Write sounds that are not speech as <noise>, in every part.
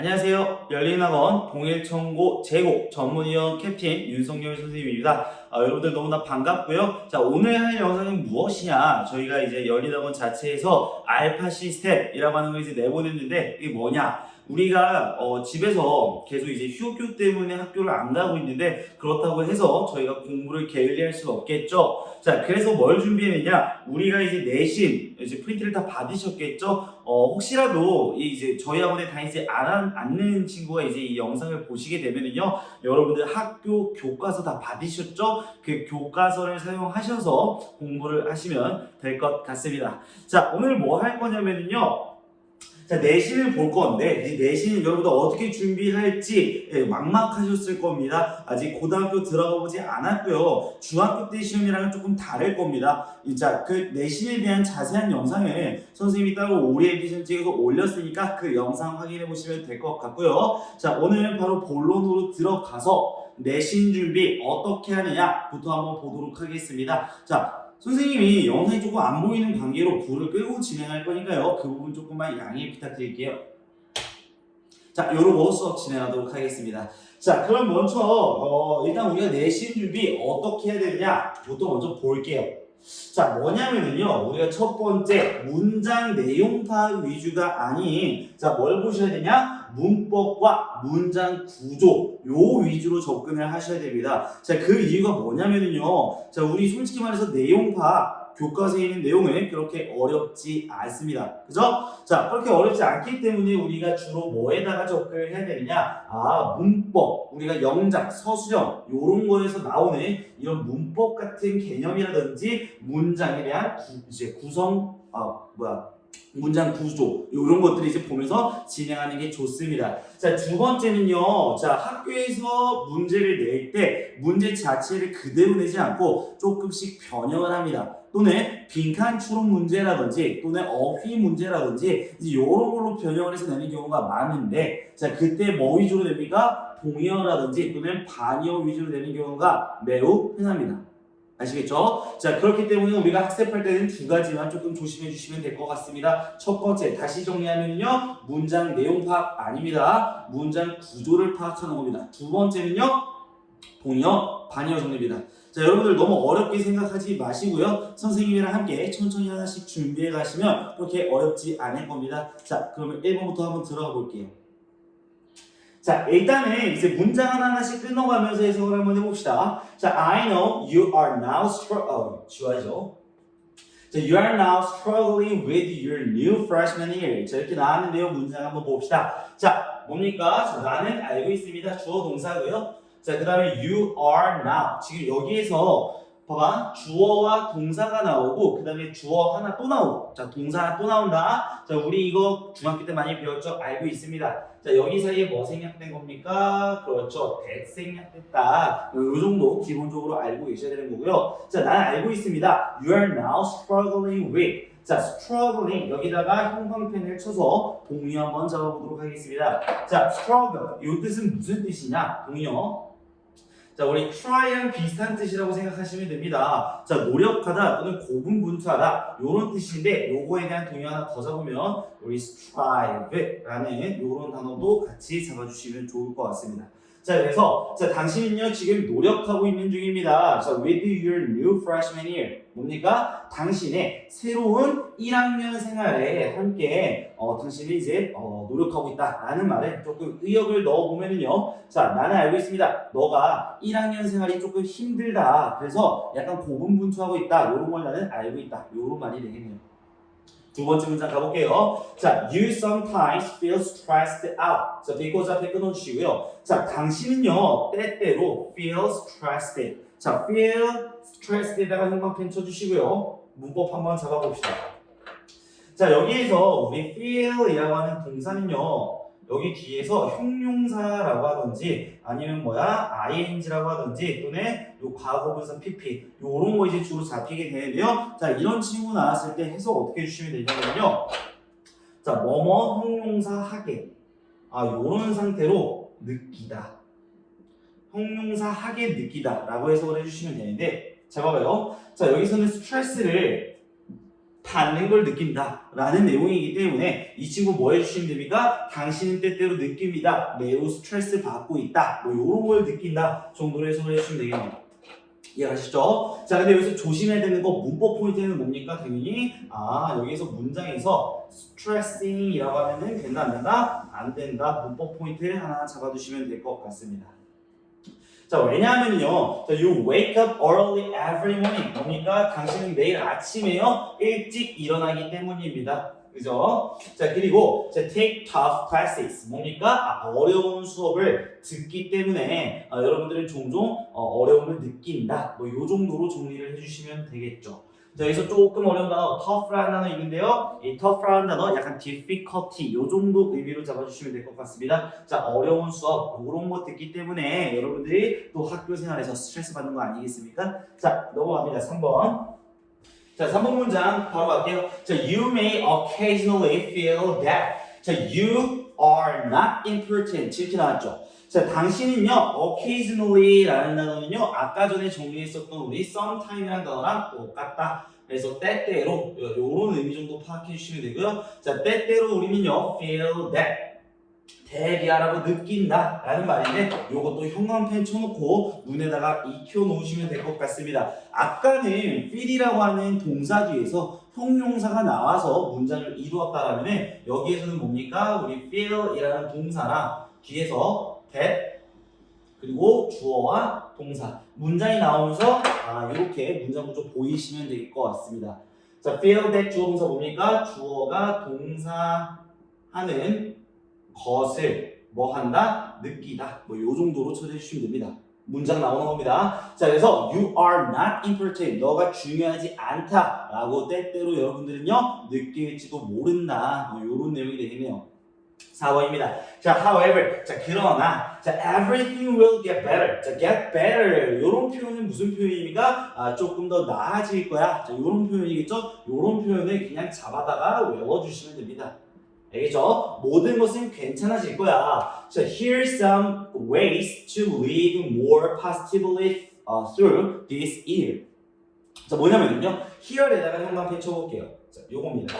안녕하세요. 열린학원 동일청고 제고 전문위원 캡틴 윤성열 선생님입니다. 아, 여러분들 너무나 반갑고요. 자, 오늘 할 영상은 무엇이냐? 저희가 이제 열린학원 자체에서 알파 시스템이라고 하는 걸 이제 내보냈는데 이게 뭐냐? 우리가 어, 집에서 계속 이제 휴교 때문에 학교를 안 가고 있는데 그렇다고 해서 저희가 공부를 게을리할 수는 없겠죠. 자, 그래서 뭘 준비했느냐? 우리가 이제 내신 이제 프린트를 다 받으셨겠죠? 어, 혹시라도 이 이제 저희 학원에 다니지 않, 않는 친구가 이제 이 영상을 보시게 되면은요, 여러분들 학교 교과서 다 받으셨죠? 그 교과서를 사용하셔서 공부를 하시면 될 것 같습니다. 자, 오늘 뭐 할 거냐면은요, 자, 내신을 볼 건데, 이 내신을 여러분들 어떻게 준비할지 예, 막막하셨을 겁니다. 아직 고등학교 들어가 보지 않았고요. 중학교 때 시험이랑은 조금 다를 겁니다. 이 자, 그 내신에 대한 자세한 영상을 선생님이 따로 오리엔테이션 찍어서 올렸으니까 그 영상 확인해 보시면 될 것 같고요. 자, 오늘 바로 본론으로 들어가서 내신 준비 어떻게 하느냐부터 한번 보도록 하겠습니다. 자, 선생님이 영상이 조금 안 보이는 관계로 불을 끄고 진행할 거니까요. 그 부분 조금만 양해 부탁드릴게요. 자, 요러고 수업 진행하도록 하겠습니다. 자, 그럼 먼저 어, 일단 우리가 내신 준비 어떻게 해야 되느냐부터 먼저 볼게요. 자, 뭐냐면은요, 우리가 첫 번째 문장 내용 파악 위주가 아닌, 자, 뭘 보셔야 되냐? 문법과 문장 구조, 요 위주로 접근을 하셔야 됩니다. 자, 그 이유가 뭐냐면은요, 자, 우리 솔직히 말해서 내용 파악, 교과서에 있는 내용은 그렇게 어렵지 않습니다. 그죠? 자, 그렇게 어렵지 않기 때문에 우리가 주로 뭐에다가 접근을 해야 되느냐? 아, 문법. 우리가 영작, 서술형, 요런 거에서 나오는 이런 문법 같은 개념이라든지 문장에 대한 구, 이제 구성, 아, 뭐야. 문장 구조 이런 것들을 이제 보면서 진행하는 게 좋습니다. 자 두 번째는요. 자 학교에서 문제를 낼 때 문제 자체를 그대로 내지 않고 조금씩 변형을 합니다. 또는 빈칸 추론 문제라든지 또는 어휘 문제라든지 이제 이런 걸로 변형을 해서 내는 경우가 많은데 자 그때 뭐 위주로 냅니까? 동의어라든지 또는 반의어 위주로 내는 경우가 매우 흔합니다. 아시겠죠? 자, 그렇기 때문에 우리가 학습할 때는 두 가지만 조금 조심해 주시면 될 것 같습니다. 첫 번째, 다시 정리하면요. 문장 내용 파악 아닙니다. 문장 구조를 파악하는 겁니다. 두 번째는요. 동의어, 반의어 정리입니다. 자, 여러분들 너무 어렵게 생각하지 마시고요. 선생님이랑 함께 천천히 하나씩 준비해 가시면 그렇게 어렵지 않을 겁니다. 자, 그러면 1번부터 한번 들어가 볼게요. 자, 일단은 이제 문장 하나하나씩 끊어가면서 해석을 한번 해봅시다. 자, I know you are now str 어, 지워야죠. 자, you are now struggling with your new freshman year. 자, 이렇게 나왔는데요. 문장 한번 봅시다. 자, 뭡니까? 자, 나는 알고 있습니다. 주어 동사고요. 자, 그 다음에 you are now. 지금 여기에서 봐봐. 주어와 동사가 나오고, 그 다음에 주어 하나 또 나오고, 자, 동사 하나 또 나온다. 자, 우리 이거 중학교 때 많이 배웠죠? 알고 있습니다. 자, 여기 사이에 뭐 생략된 겁니까? 그렇죠. that 생략됐다. 요 정도 기본적으로 알고 계셔야 되는 거고요. 자, 나는 알고 있습니다. You are now struggling with. 자, struggling. 여기다가 형광펜을 쳐서 동의 한번 잡아보도록 하겠습니다. 자, struggle. 요 뜻은 무슨 뜻이냐? 동의어. 자, 우리 try랑 비슷한 뜻이라고 생각하시면 됩니다. 자, 노력하다 또는 고분분투하다 요런 뜻인데 요거에 대한 동의 하나 더 잡으면 우리 strive라는 요런 단어도 같이 잡아주시면 좋을 것 같습니다. 자, 그래서 자, 당신은요 지금 노력하고 있는 중입니다. 자, with your new freshman year 뭡니까? 당신의 새로운 1학년 생활에 함께 어, 당신이 이제 어, 노력하고 있다라는 말에 조금 의역을 넣어보면은요. 자, 나는 알고 있습니다. 너가 1학년 생활이 조금 힘들다. 그래서 약간 고분분투하고 있다. 이런 걸 나는 알고 있다. 이런 말이 되겠네요. 두 번째 문장 가볼게요. 자, you sometimes feel stressed out. 자, because 앞에 끊어주시고요. 자, 당신은요, 때때로 feel stressed. 자, feel stressed에다가 형광펜 쳐주시고요. 문법 한번 잡아봅시다. 자, 여기에서 우리 feel이라고 하는 동사는요, 여기 뒤에서 형용사라고 하든지 아니면 뭐야 ing라고 하든지 또는 요 과거분사 pp 요런 거 이제 주로 잡히게 되는데요. 자 이런 친구 나왔을 때 해석 어떻게 해주시면 되냐면요. 자 뭐뭐 형용사 하게 아 요런 상태로 느끼다. 형용사 하게 느끼다 라고 해석을 해주시면 되는데 자 봐봐요. 자 여기서는 스트레스를 받는 걸 느낀다 라는 내용이기 때문에 이 친구 뭐 해주시면 됩니까? 당신은 때때로 느낍니다. 매우 스트레스 받고 있다. 뭐 이런 걸 느낀다 정도로 해석을 해주시면 되겠네요. 이해가시죠? 자, 근데 여기서 조심해야 되는 거 문법 포인트는 뭡니까? 당연히 아 여기서 문장에서 stressing이라고 하면은 된다 안 된다? 안 된다. 문법 포인트 하나 잡아두시면 될 것 같습니다. 자 왜냐하면요, 자, you wake up early every morning. 뭡니까? 당신은 매일 아침에요 일찍 일어나기 때문입니다. 그죠? 자 그리고 자, take tough classes 뭡니까? 아, 어려운 수업을 듣기 때문에 아, 여러분들은 종종 어, 려움을 느낀다. 뭐 요 정도로 정리를 해주시면 되겠죠. 자 여기서 조금 어려운 단어 tough라는 단어 있는데요. 이 tough라는 단어 약간 difficulty 요 정도 의미로 잡아주시면 될 것 같습니다. 자 어려운 수업 요런 거 듣기 때문에 여러분들이 또 학교 생활에서 스트레스 받는 거 아니겠습니까? 자 넘어갑니다. 3번. 자, 3번 문장 바로 갈게요. 자, you may occasionally feel that. 자, you are not important. 이렇게 나왔죠. 자, 당신은요, occasionally라는 단어는요, 아까 전에 정리했었던 우리 sometime이라는 단어랑 똑같다. 그래서 때때로 요런 의미 정도 파악해 주시면 되고요. 자, 때때로 우리는요, feel that. 대비하라고 느낀다 라는 말인데 요것도 형광펜 쳐놓고 눈에다가 익혀 놓으시면 될 것 같습니다 아까는 feel이라고 하는 동사 뒤에서 형용사가 나와서 문장을 이루었다라면 여기에서는 뭡니까 우리 feel이라는 동사랑 뒤에서 that 그리고 주어와 동사 문장이 나오면서 아 이렇게 문장 구조 보이시면 될 것 같습니다 자 feel that 주어 동사 뭡니까 주어가 동사 하는 것을 뭐 한다? 느끼다. 뭐 요 정도로 처리해 주시면 됩니다. 문장 나오는 겁니다. 자, 그래서 you are not important. 너가 중요하지 않다라고 때때로 여러분들은요 느낄지도 모른다. 뭐 요런 내용이 되겠네요. 4번입니다. 자, however, 자 그러나, 자 everything will get better. 자, get better. 요런 표현은 무슨 표현입니까? 아, 조금 더 나아질 거야. 자, 요런 표현이겠죠? 요런 표현을 그냥 잡아다가 외워주시면 됩니다. 알겠죠? 모든 것은 괜찮아질 거야. 자, here's some ways to live more positively uh, through this year. 자, 뭐냐면요. here에다가 형광펜 쳐볼게요. 자, 요겁니다.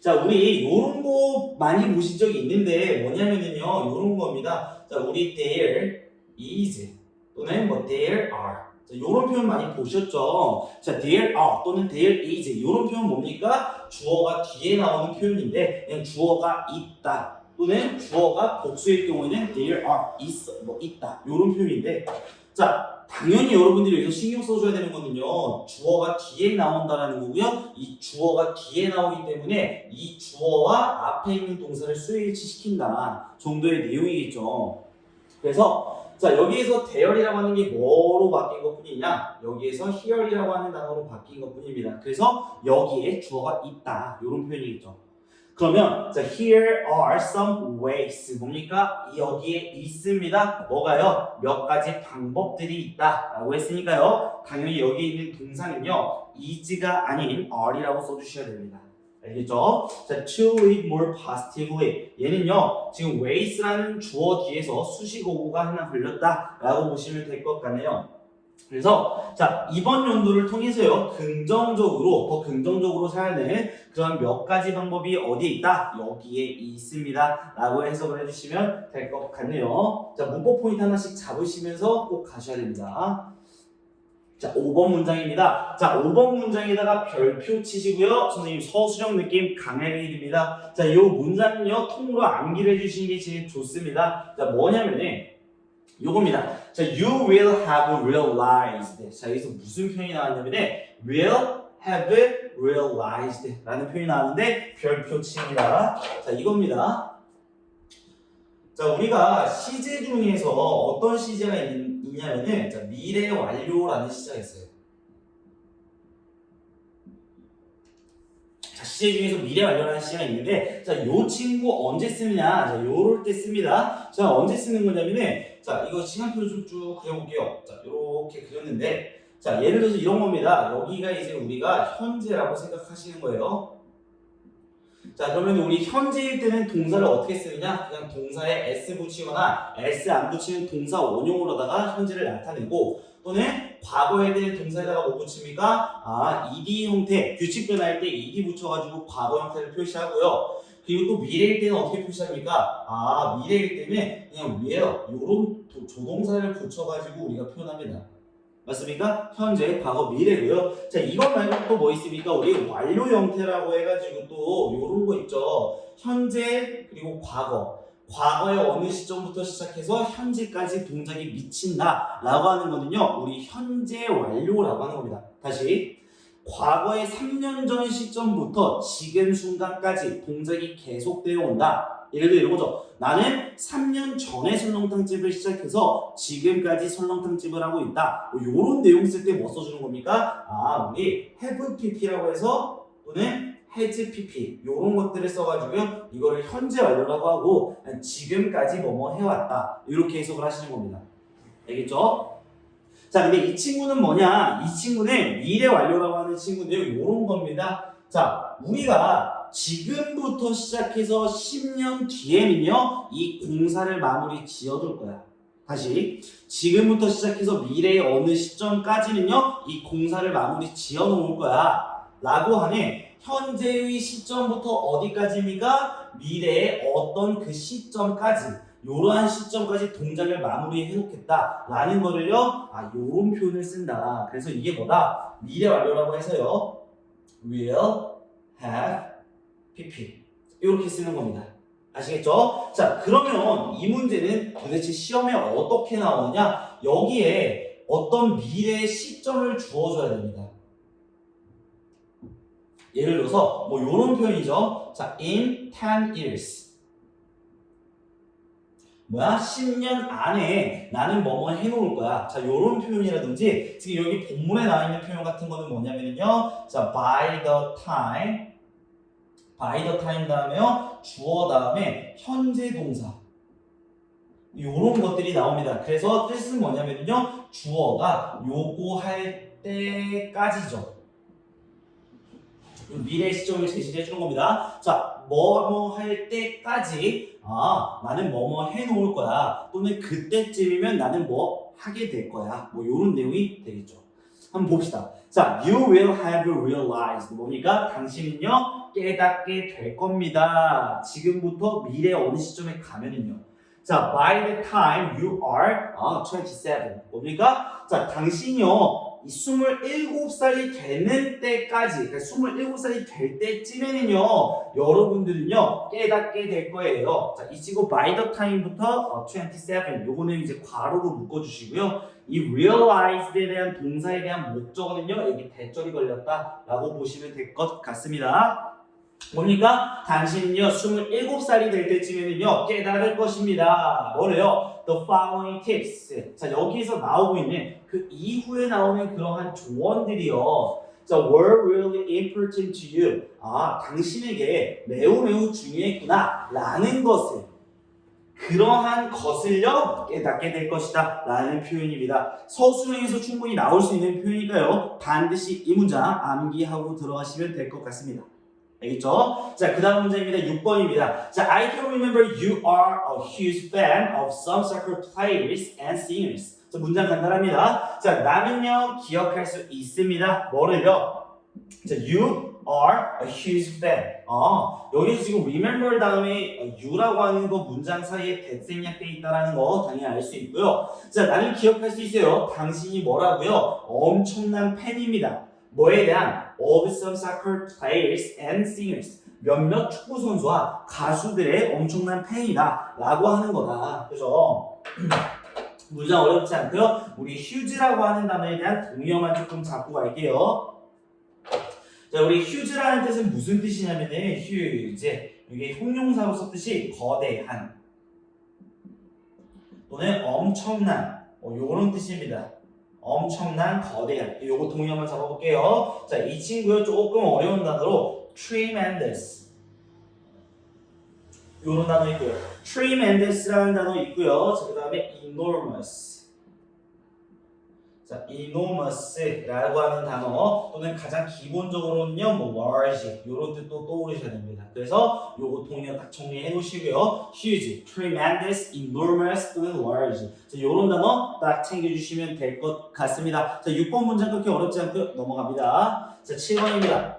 자, 우리 요런 거 많이 보신 적이 있는데 뭐냐면은요. 요런 겁니다. 자, 우리 there is 또는 뭐 there are 자, 요런 표현 많이 보셨죠? 자, there are 또는 there is. 요런 표현 뭡니까? 주어가 뒤에 나오는 표현인데 그냥 주어가 있다. 또는 주어가 복수일 경우에는 there are 있어 뭐 있다. 요런 표현인데 자 당연히 여러분들이 여기서 신경 써줘야 되는 거는요. 주어가 뒤에 나온다라는 거고요. 이 주어가 뒤에 나오기 때문에 이 주어와 앞에 있는 동사를 수일치시킨다. 정도의 내용이겠죠. 그래서 자 여기에서 대열이라고 하는 게 뭐로 바뀐 것 뿐이냐? 여기에서 here이라고 하는 단어로 바뀐 것 뿐입니다. 그래서 여기에 주어가 있다. 이런 표현이겠죠. 그러면 자 here are some ways. 뭡니까? 여기에 있습니다. 뭐가요? 몇 가지 방법들이 있다 라고 했으니까요. 당연히 여기 있는 동사는요 is가 아닌 are이라고 써주셔야 됩니다 알겠죠? 자, to live more positively. 얘는요, 지금 ways라는 주어 뒤에서 수식어구가 하나 걸렸다 라고 보시면 될 것 같네요. 그래서 자 이번 연도를 통해서요 긍정적으로 더 긍정적으로 살아내는 그런 몇 가지 방법이 어디에 있다 여기에 있습니다 라고 해석을 해주시면 될 것 같네요. 자 문법 포인트 하나씩 잡으시면서 꼭 가셔야 됩니다. 자, 5번 문장입니다. 자, 5번 문장에다가 별표 치시고요. 선생님 서술형 느낌 강하게 드립니다. 자, 이 문장은요, 통으로 암기를 해주시는 게 제일 좋습니다. 자, 뭐냐면은, 요겁니다. 자, you will have realized. 자, 여기서 무슨 표현이 나왔냐면은, will have realized 라는 표현이 나왔는데, 별표 칩니다. 자, 이겁니다. 자, 우리가 시제 중에서 어떤 시제가 있, 있냐면은, 자, 미래 완료라는 시제가 있어요. 자, 시제 중에서 미래 완료라는 시제가 있는데, 자, 요 친구 언제 쓰느냐? 자, 요럴 때 씁니다. 자, 언제 쓰는 거냐면은, 자, 이거 시간표를 좀 쭉 그려볼게요. 자, 요렇게 그렸는데, 자, 예를 들어서 이런 겁니다. 여기가 이제 우리가 현재라고 생각하시는 거예요. 자 그러면 우리 현재일 때는 동사를 어떻게 쓰느냐? 그냥 동사에 s 붙이거나 s 안 붙이는 동사 원형으로다가 현재를 나타내고 또는 과거에 대한 동사에다가 뭐 붙입니까? 아 ed 형태 규칙 변화할 때 ed 붙여가지고 과거 형태를 표시하고요. 그리고 또 미래일 때는 어떻게 표시합니까? 아 미래일 때는 그냥 where 요런 도- 조동사를 붙여가지고 우리가 표현합니다. 맞습니까? 현재, 과거, 미래고요. 자, 이것 말고 또 뭐 있습니까? 우리 완료 형태라고 해가지고 또 요런 거 있죠. 현재 그리고 과거. 과거의 어느 시점부터 시작해서 현재까지 동작이 미친다 라고 하는 거는요. 우리 현재 완료라고 하는 겁니다. 다시. 과거의 3년 전 시점부터 지금 순간까지 동작이 계속되어 온다. 예를 들어 이런 거죠. 나는 3년 전에 설렁탕집을 시작해서 지금까지 설렁탕집을 하고 있다. 뭐 이런 내용 쓸 때 뭐 써주는 겁니까? 아, 우리 have pp라고 해서 또는 has pp 이런 것들을 써가지고요. 이거를 현재 완료라고 하고 지금까지 뭐뭐 해왔다. 이렇게 해석을 하시는 겁니다. 알겠죠? 자, 근데 이 친구는 뭐냐? 이 친구는 미래 완료라고 하는 친구인데요. 이런 겁니다. 자, 우리가 지금부터 시작해서 10년 뒤에는요, 이 공사를 마무리 지어둘 거야. 다시. 지금부터 시작해서 미래의 어느 시점까지는요, 이 공사를 마무리 지어 놓을 거야. 라고 하는 현재의 시점부터 어디까지입니까? 미래의 어떤 그 시점까지. 이러한 시점까지 동작을 마무리해 놓겠다. 라는 거를요, 아, 요런 표현을 쓴다. 그래서 이게 뭐다? 미래 완료라고 해서요, will have pp. 이렇게 쓰는 겁니다. 아시겠죠? 자, 그러면 이 문제는 도대체 시험에 어떻게 나오느냐? 여기에 어떤 미래의 시점을 주어줘야 됩니다. 예를 들어서 뭐 이런 표현이죠. 자, in 10 years. 뭐야? 10년 안에 나는 뭐뭐 해놓을 거야. 자, 요런 표현이라든지, 지금 여기 본문에 나와 있는 표현 같은 거는 뭐냐면요. 자, by the time, by the time 다음에요. 주어 다음에 현재 동사. 요런 것들이 나옵니다. 그래서 뜻은 뭐냐면요. 주어가 요구할 때까지죠. 미래 시점을 제시해 주는 겁니다. 자, 뭐뭐 할 때까지 아, 나는 뭐뭐 해 놓을 거야. 또는 그때쯤이면 나는 뭐 하게 될 거야. 뭐 요런 내용이 되겠죠. 한번 봅시다. 자, you will have realized. 뭐니까 당신은요 깨닫게 될 겁니다. 지금부터 미래 어느 시점에 가면은요. 자, by the time you are 아, 27. 뭡니까? 자, 당신이요 이 27살이 되는 때까지, 그러니까 27살이 될 때쯤에는요, 여러분들은요, 깨닫게 될 거예요. 자, 이 친구 by the time부터 어, 27, 요거는 이제 괄호로 묶어주시고요. 이 realized에 대한 동사에 대한 목적어는요, 여기 대절이 걸렸다라고 보시면 될 것 같습니다. 뭡니까? 당신은요, 27살이 될 때쯤에는요, 깨달을 것입니다. 뭐래요? The following tips. 자, 여기서 나오고 있는 그 이후에 나오는 그러한 조언들이요. 자, were really important to you. 아, 당신에게 매우 매우 중요했구나. 라는 것을. 그러한 것을요, 깨닫게 될 것이다. 라는 표현입니다. 서술형에서 충분히 나올 수 있는 표현이니까요. 반드시 이 문장 암기하고 들어가시면 될 것 같습니다. 알겠죠? 자, 그 다음 문제입니다. 6번입니다. 자, I can remember you are a huge fan of some soccer players and singers. 자, 문장 간단합니다. 자, 나는요, 기억할 수 있습니다. 뭐를요? 자, you are a huge fan. 어, 여기서 지금 remember 다음에 you라고 하는 거 문장 사이에 대생략돼 있다라는 거 당연히 알 수 있고요. 자, 나는 기억할 수 있어요. 당신이 뭐라고요? 엄청난 팬입니다. 뭐에 대한 of some soccer players and singers 몇몇 축구 선수와 가수들의 엄청난 팬이다 라고 하는 거다. 그죠 문장 <clears throat> 어렵지 않고요. 우리 휴즈라고 하는 단어에 대한 동의어만 조금 잡고 갈게요. 자 우리 휴즈라는 뜻은 무슨 뜻이냐면은 휴즈. 이게 형용사로 썼듯이 거대한 또는 엄청난 뭐 요런 뜻입니다 엄청난 거대한 요거 동의어만 잡아볼게요. 자, 이 친구요 조금 어려운 단어로 tremendous 요런 단어 있고요. tremendous라는 단어 있고요. 자, 그 다음에 enormous 자, enormous라고 하는 단어 또는 가장 기본적으로는요, 뭐 large 이런 뜻도 떠오르셔야 됩니다. 그래서 요거 동의어 딱 정리해 놓으시고요. huge, tremendous, enormous 또는 large. 자, 요런 단어 딱 챙겨주시면 될 것 같습니다. 자, 6번 문장 그렇게 어렵지 않고 넘어갑니다. 자, 7번입니다.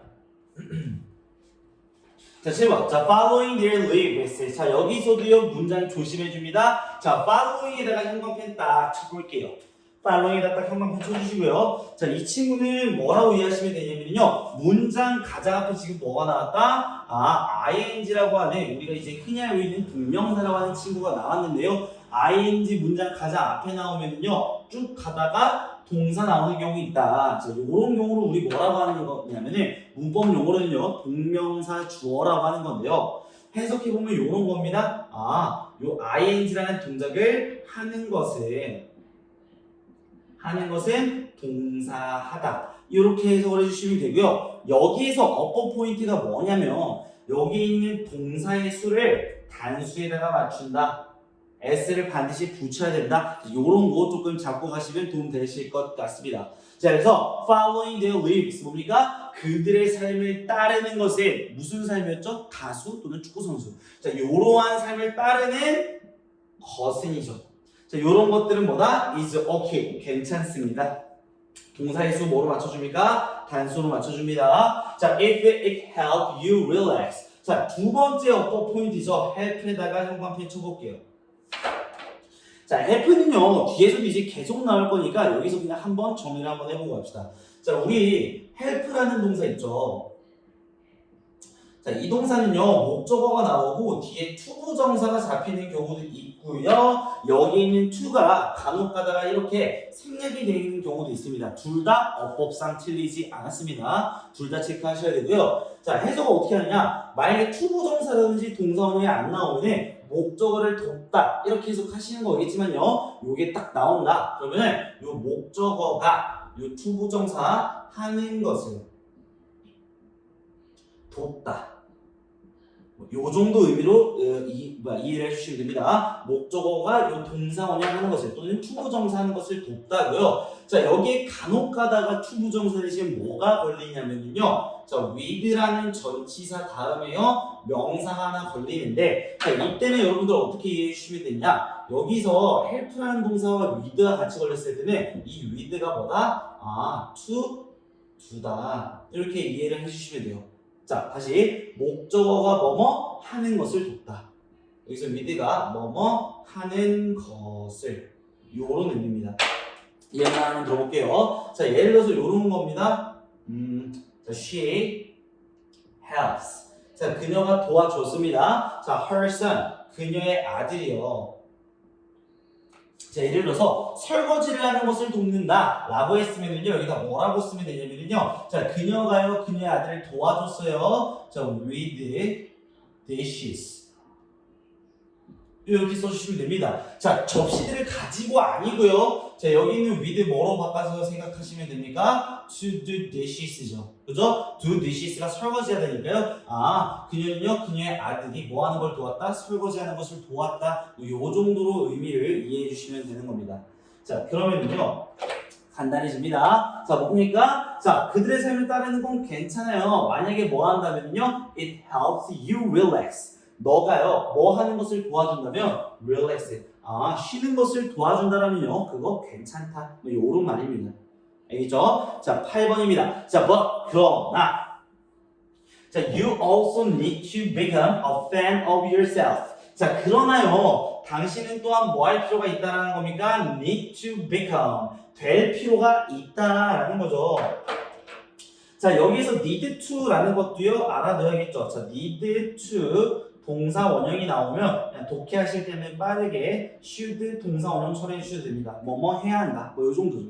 <clears throat> 자, 7번. 자, following their leaves. 자, 여기서도요, 문장 조심해 줍니다. 자, following에다가 형광펜 딱 쳐볼게요. Following에다 딱 형광펜 쳐주시고요. 자, 이 친구는 뭐라고 이해하시면 되냐면요. 문장 가장 앞에 지금 뭐가 나왔다? 아, ing라고 하는 우리가 이제 흔히 알고 있는 동명사라고 하는 친구가 나왔는데요. ing 문장 가장 앞에 나오면요. 쭉 가다가 동사 나오는 경우 있다. 자, 이런 경우를 우리 뭐라고 하는 거냐면은 문법 용어로는요. 동명사 주어라고 하는 건데요. 해석해 보면 이런 겁니다. 아, 요 ing라는 동작을 하는 것은 하는 것은 동사하다. 이렇게 해석을 해주시면 되고요. 여기에서 어법 포인트가 뭐냐면 여기 있는 동사의 수를 단수에다가 맞춘다. s를 반드시 붙여야 된다. 이런 거 조금 잡고 가시면 도움 되실 것 같습니다. 자, 그래서 following their lives 뭡니까? 그들의 삶을 따르는 것은 무슨 삶이었죠? 가수 또는 축구 선수. 자, 이러한 삶을 따르는 것은이죠. 자, 이런 것들은 뭐다? is okay. 괜찮습니다. 동사의 수 뭐로 맞춰줍니까? 단수로 맞춰줍니다. 자, if it help you relax. 자, 두 번째 어법 포인트죠. help에다가 형광펜 쳐볼게요. 자, help는요, 뒤에서도 이제 계속 나올 거니까 여기서 그냥 한번 정리를 한번 해보고 갑시다. 자, 우리 help라는 동사 있죠. 자, 이 동사는요, 목적어가 나오고 뒤에 투부정사가 잡히는 경우도 있 고요. 여기 있는 to가 간혹 가다가 이렇게 생략이 되어 있는 경우도 있습니다. 둘 다 어법상 틀리지 않았습니다. 둘 다 체크하셔야 되고요. 자, 해석을 어떻게 하느냐? 만약에 투부정사라든지 동사원이 안 나오면 목적어를 뒀다 이렇게 해석하시는 거겠지만요. 요게 딱 나온다. 그러면은 요 목적어가 요 투부정사 하는 것을 뒀다. 뭐요 정도 의미로 어, 이, 이해를 해주시면 됩니다. 목적어가 요 동사 원형하는 것을 또는 투부정사 하는 것을 돕다고요. 자 여기에 간혹 가다가 투부정사 대신 뭐가 걸리냐면요. 자 with라는 전치사 다음에요 명사 하나 걸리는데 자 이때는 여러분들 어떻게 이해해 주시면 되냐? 여기서 help라는 동사와 with가 같이 걸렸을 때는 이 with가 뭐다? 아 to 두다 이렇게 이해를 해주시면 돼요. 자, 다시 목적어가 뭐뭐 하는 것을 돕다. 여기서 with가 뭐뭐 하는 것을 요런 의미입니다. 예를 하나 들어볼게요. 자, 예를 들어서 요런 겁니다. 음, 자, she helps. 자, 그녀가 도와줬습니다. 자, her son. 그녀의 아들이요. 자, 예를 들어서 설거지를 하는 것을 돕는다 라고 했으면요 여기다 뭐라고 쓰면 되냐면요 자 그녀가요 그녀의 아들을 도와줬어요. 자 with dishes 이렇게 써주시면 됩니다 자 접시들을 가지고 아니고요 자 여기 있는 with 뭐로 바꿔서 생각하시면 됩니까 to do dishes죠 그죠 do dishes가 설거지하다니까요 아 그녀는요 그녀의 아들이 뭐 하는 걸 도왔다 설거지하는 것을 도왔다 요 정도로 의미를 이해해 주시면 되는 겁니다 자 그러면은요 간단해집니다. 자, 뭡니까? 자, 그들의 삶을 따르는 건 괜찮아요. 만약에 뭐 한다면요? It helps you relax. 너가요, 뭐 하는 것을 도와준다면, relax. 아, 쉬는 것을 도와준다라면요, 그거 괜찮다. 뭐, 요런 말입니다. 알겠죠? 자, 8번입니다. 자, but, 그러나. 자, you also need to become a fan of yourself. 자, 그러나요, 당신은 또한 뭐 할 필요가 있다라는 겁니까? need to become. 될 필요가 있다라는 거죠. 자, 여기서 need to라는 것도요, 알아둬야겠죠. 자, need to 동사 원형이 나오면 그냥 독해하실 때는 빠르게 should 동사 원형 처리해 주셔도 됩니다. 뭐뭐 해야 한다. 뭐 요 정도죠.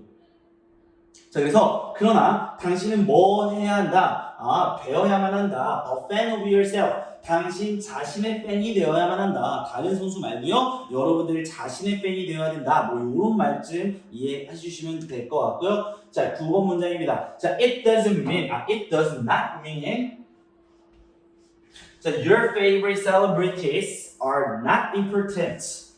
자, 그래서 그러나 당신은 뭐 해야 한다? 아, 되어야만 한다. A fan of yourself. 당신 자신의 팬이 되어야만 한다. 다른 선수 말고요. 여러분들 자신의 팬이 되어야 된다. 뭐 이런 말씀 이해해 주시면 될 것 같고요. 자, 9번 문장입니다. 자, it doesn't mean, 아, it does not mean. 자, your favorite celebrities are not important.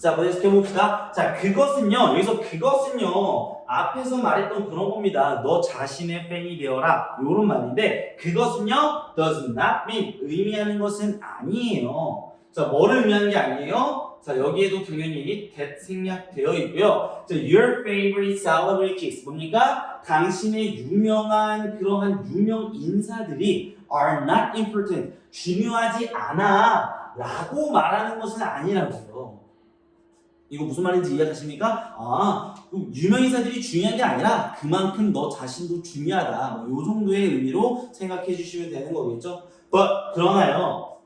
자, 먼저 해봅시다. 자, 그것은요, 여기서 그것은요, 앞에서 말했던 그런 겁니다. 너 자신의 팬이 되어라. 요런 말인데, 그것은요, does not mean, 의미하는 것은 아니에요. 자, 뭐를 의미하는 게 아니에요? 자, 여기에도 당연히 that 생략되어 있고요. 자, your favorite celebrities, 뭡니까? 당신의 유명한 그러한 유명 인사들이 are not important, 중요하지 않아. 라고 말하는 것은 아니라고요. 이거 무슨 말인지 이해하십니까? 아, 유명인사들이 중요한 게 아니라 그만큼 너 자신도 중요하다. 뭐 요 정도의 의미로 생각해 주시면 되는 거겠죠? But 그러나요.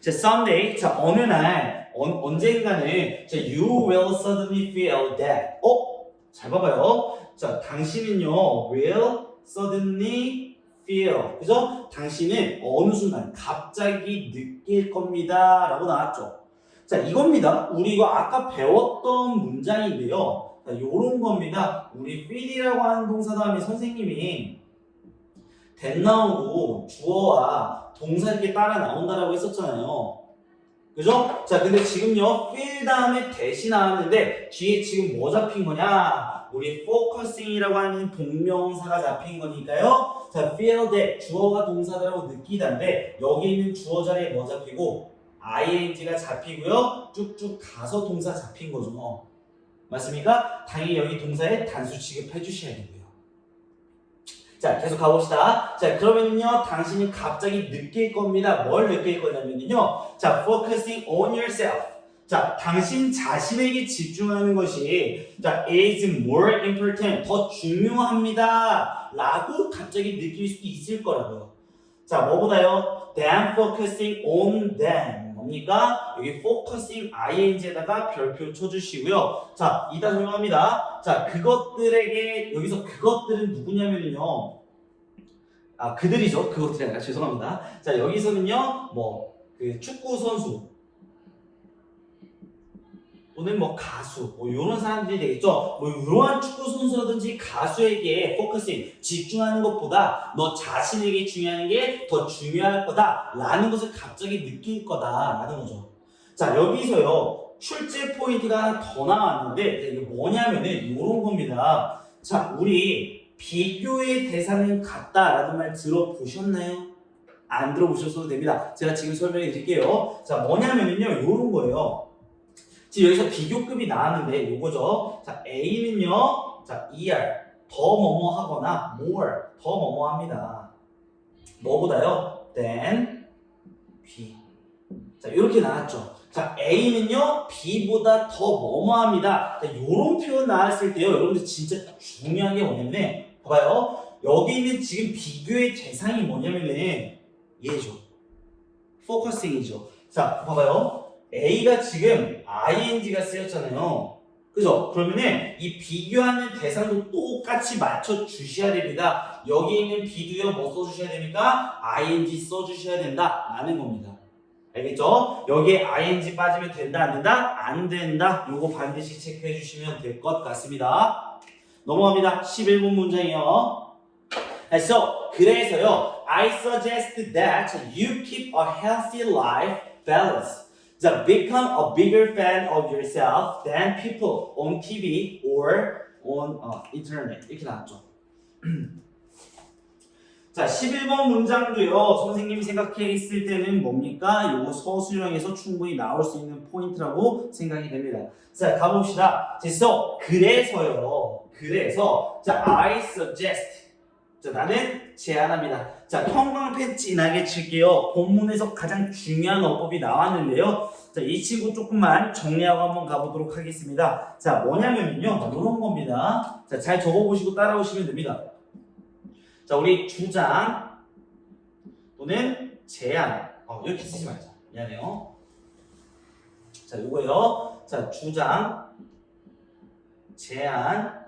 자, someday, 자 어느 날 언, 언젠가는 자, you will suddenly feel that. 어? 잘 봐봐요. 자, 당신은요 will suddenly feel. 그죠? 당신은 어느 순간 갑자기 느낄 겁니다. 라고 나왔죠. 자, 이겁니다. 우리 이거 아까 배웠던 문장인데요. 자, 요런 겁니다. 우리 feel이라고 하는 동사 다음에 선생님이 that 나오고 주어와 동사 이렇게 따라 나온다라고 했었잖아요. 그죠? 자, 근데 지금요, feel 다음에 that이 나왔는데 뒤에 지금 뭐 잡힌 거냐? 우리 focusing이라고 하는 동명사가 잡힌 거니까요. 자, feel that 주어가 동사다라고 느끼다인데 여기 있는 주어 자리에 뭐 잡히고 ing가 잡히고요. 쭉쭉 가서 동사 잡힌 거죠. 맞습니까? 당연히 여기 동사에 단수 취급해 주셔야 되고요. 자, 계속 가봅시다. 자, 그러면요, 당신이 갑자기 느낄 겁니다. 뭘 느낄 거냐면요. 자, focusing on yourself. 자, 당신 자신에게 집중하는 것이 자, is more important. 더 중요합니다. 라고 갑자기 느낄 수도 있을 거라고요. 자, 뭐보다요? than focusing on them. 뭡니까? 여기 focusing ing에다가 별표 쳐주시고요. 자, 이다 설명합니다. 자, 그것들에게, 여기서 그것들은 누구냐면요. 아, 그들이죠. 그것들이 아니라 죄송합니다. 자, 여기서는요, 뭐, 그 축구 선수, 또는 뭐 가수, 뭐 이런 사람들이 되겠죠. 뭐 이러한 축구 선수라든지 가수에게 포커싱, 집중하는 것보다 너 자신에게 중요한 게 더 중요할 거다라는 것을 갑자기 느낄 거다라는 거죠. 자 여기서요 출제 포인트가 하나 더 나왔는데 이게 뭐냐면은 이런 겁니다. 자 우리 비교의 대상은 같다라는 말 들어보셨나요? 안 들어보셨어도 됩니다. 제가 지금 설명해 드릴게요. 자 뭐냐면은요 이런 거예요. 지금 여기서 비교급이 나왔는데 요거죠. 자, A는요. 자, ER 더 뭐뭐 하거나 more 더 뭐뭐 합니다. 뭐보다요? than B. 자, 이렇게 나왔죠. 자, A는요. B보다 더 뭐뭐 합니다. 자, 요런 표현 나왔을 때요. 여러분들 진짜 중요한 게 뭐냐면 봐봐요. 여기 있는 지금 비교의 대상이 뭐냐면은 얘죠. 포커싱이죠. 자, 봐봐요. A가 지금 ing가 쓰였잖아요. 그죠? 그러면은 이 비교하는 대상도 똑같이 맞춰 주셔야 됩니다. 여기 있는 B도요, 뭐 써주셔야 됩니까? ing 써주셔야 된다. 라는 겁니다. 알겠죠? 여기에 ing 빠지면 된다, 안 된다? 안 된다. 요거 반드시 체크해 주시면 될 것 같습니다. 넘어갑니다. 11번 문장이요. So, 그래서요, I suggest that you keep a healthy life balance. 자, become a bigger fan of yourself than people on TV or on 어, internet 이렇게 나왔죠. <clears throat> 자, 11번 문장도요. 선생님이 생각해 있을 때는 뭡니까? 요거 서술형에서 충분히 나올 수 있는 포인트라고 생각이 됩니다. 자, 가봅시다. 그래서 그래서요. 그래서 자, I suggest 자, 나는 제안합니다. 자, 형광 펜 진하게 칠게요. 본문에서 가장 중요한 어법이 나왔는데요. 자, 이 친구 조금만 정리하고 한번 가보도록 하겠습니다. 자, 뭐냐면요. 이런 겁니다. 자, 잘 적어보시고 따라오시면 됩니다. 자, 우리 주장 또는 제안. 어, 이렇게 쓰지 말자. 미안해요. 자, 요거요. 자, 주장, 제안,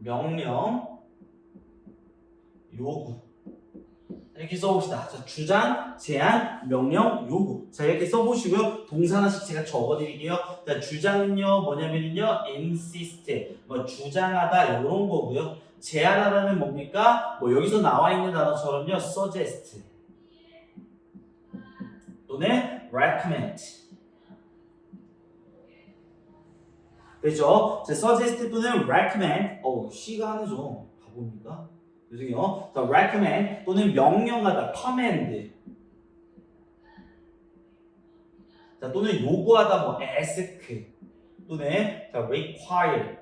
명령, 요구. 이렇게 써봅시다. 자, 주장, 제안, 명령, 요구. 자, 이렇게 써보시고요. 동사 하나씩 제가 적어드릴게요. 자, 주장은요, 뭐냐면요, insist. 뭐, 주장하다, 이런 거고요. 제안하다는 뭡니까? 뭐, 여기서 나와 있는 단어처럼요, suggest. 또는 recommend. 그렇죠? 자, suggest 또는 recommend. 어, C가 하나죠. 바보입니까? 죄송해요. 자, recommend 또는 명령하다, command. 자, 또는 요구하다, 뭐 ask 또는 자, require.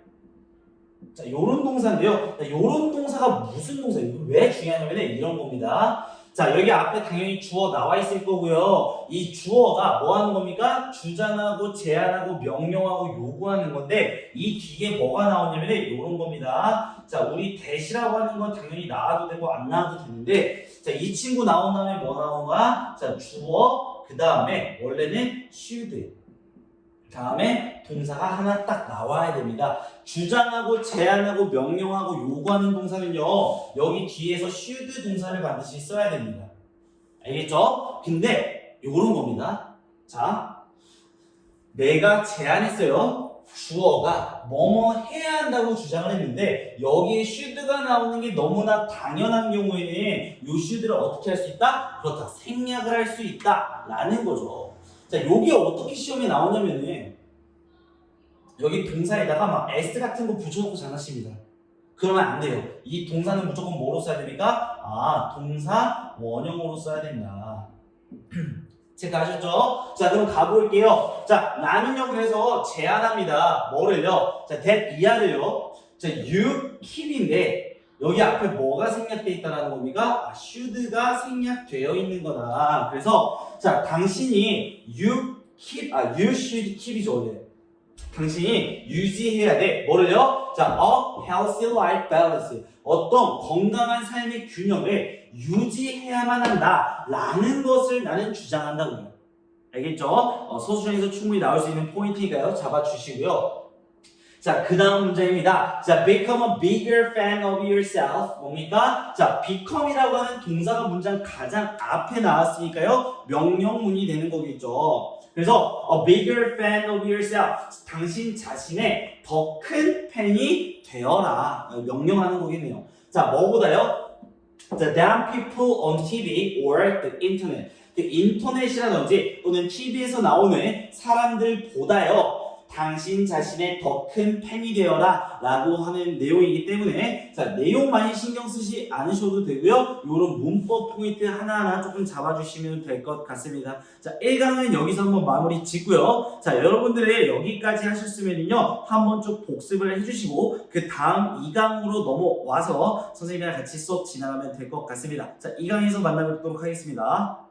자, 요런 동사인데요. 자, 요런 동사가 무슨 동사예요? 왜 중요하냐면 이런 겁니다. 자, 여기 앞에 당연히 주어 나와 있을 거고요. 이 주어가 뭐 하는 겁니까? 주장하고 제안하고 명령하고 요구하는 건데 이 뒤에 뭐가 나오냐면 이런 겁니다. 자, 우리 대시라고 하는 건 당연히 나와도 되고 안 나와도 되는데 자, 이 친구 나온 다음에 뭐 나온가? 자, 주어 그 다음에 원래는 should 다음에 동사가 하나 딱 나와야 됩니다. 주장하고 제안하고 명령하고 요구하는 동사는요. 여기 뒤에서 should 동사를 반드시 써야 됩니다. 알겠죠? 근데 요런 겁니다. 자, 내가 제안했어요. 주어가 뭐뭐 해야 한다고 주장을 했는데 여기에 should가 나오는 게 너무나 당연한 경우에는 요 should를 어떻게 할 수 있다? 그렇다. 생략을 할 수 있다. 라는 거죠. 자, 요게 어떻게 시험에 나오냐면은 여기 동사에다가 막 s 같은 거 붙여놓고 장난칩니다. 그러면 안 돼요. 이 동사는 무조건 뭐로 써야 됩니까? 아, 동사 원형으로 써야 된다. <clears throat> 체크하셨죠? 자, 그럼 가볼게요. 자, 나는요, 그래서 제안합니다. 뭐를요? 자, that 이하를요. 자, you keep인데, 여기 앞에 뭐가 생략되어 있다는 겁니까? 아, should가 생략되어 있는 거다. 그래서, 자, 당신이 you keep, 아, you should keep이죠, 원래. 당신이 유지해야 돼. 뭐를요? 자, a healthy life balance. 어떤 건강한 삶의 균형을 유지해야만 한다. 라는 것을 나는 주장한다고요. 알겠죠? 어, 서술형에서 충분히 나올 수 있는 포인트니까요. 잡아주시고요. 자, 그 다음 문제입니다. 자, become a bigger fan of yourself. 뭡니까? 자, become이라고 하는 동사가 문장 가장 앞에 나왔으니까요. 명령문이 되는 거겠죠. 그래서 a bigger fan of yourself. 당신 자신의 더 큰 팬이 되어라. 어, 명령하는 거겠네요. 자, 뭐보다요? 자, than people on TV or the internet. 그 인터넷이라든지 또는 TV에서 나오는 사람들보다요. 당신 자신의 더 큰 팬이 되어라 라고 하는 내용이기 때문에 자 내용 많이 신경 쓰지 않으셔도 되고요. 요런 문법 포인트 하나하나 조금 잡아주시면 될 것 같습니다. 자 1강은 여기서 한번 마무리 짓고요. 자 여러분들의 여기까지 하셨으면요 한번 좀 복습을 해주시고 그 다음 2강으로 넘어와서 선생님이랑 같이 수업 진행하면 될 것 같습니다. 자 2강에서 만나뵙도록 하겠습니다